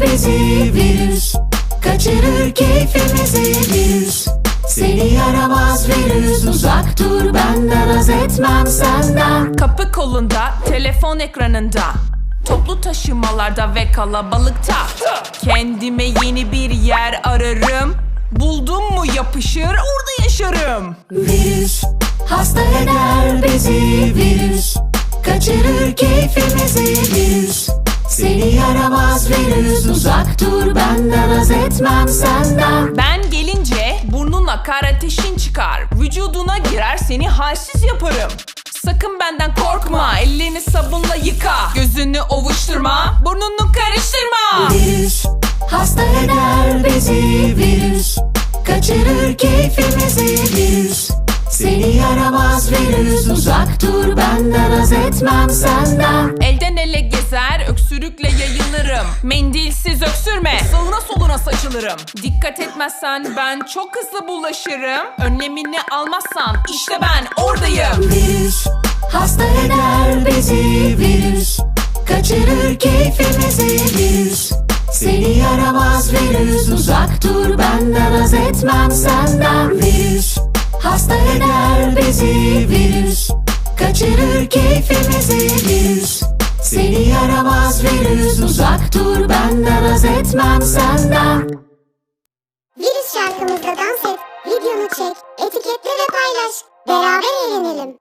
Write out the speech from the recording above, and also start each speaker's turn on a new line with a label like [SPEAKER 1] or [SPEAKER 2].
[SPEAKER 1] bizi virüs. Kaçırır keyfimizi virüs. Seni yaramaz virüs Uzak dur benden az etmem senden.
[SPEAKER 2] Kapı kolunda, telefon ekranında. Toplu taşımalarda ve kalabalıkta. Kendime yeni bir yer ararım. Buldum mu yapışır orada yaşarım.
[SPEAKER 1] Virüs hasta eder bizi virüs Kaçırır keyfimizi virüs Seni yaramaz virüs Uzak dur benden az etmem senden.
[SPEAKER 2] Ben gelince burnun akar ateşin çıkar. Vücuduna girer seni halsiz yaparım. Sakın benden korkma. Ellerini sabunla yıka. Gözünü ovuşturma. Burnunu karıştırma.
[SPEAKER 1] Virüs hasta eder bizi virüs. Kaçırır keyfimizi virüs Seni yaramaz virüs Uzak dur benden az etmem senden
[SPEAKER 2] Elden ele gezer, öksürükle yayılırım. Mendilsiz öksürme, sağına soluna saçılırım. Dikkat etmezsen ben çok hızlı bulaşırım. Önlemini almazsan işte ben oradayım.
[SPEAKER 1] Virüs hasta eder bizi virüs Kaçırır keyfimizi virüs Seni yaramaz virüs Uzak dur benden az etmem senden Virüs hasta eder bizi virüs Kaçırır keyfimizi virüs Seni yaramaz virüs Uzak dur benden az etmem senden
[SPEAKER 3] Virüs şarkımızda dans et, videonu çek, etiketle ve paylaş. Beraber eğlenelim.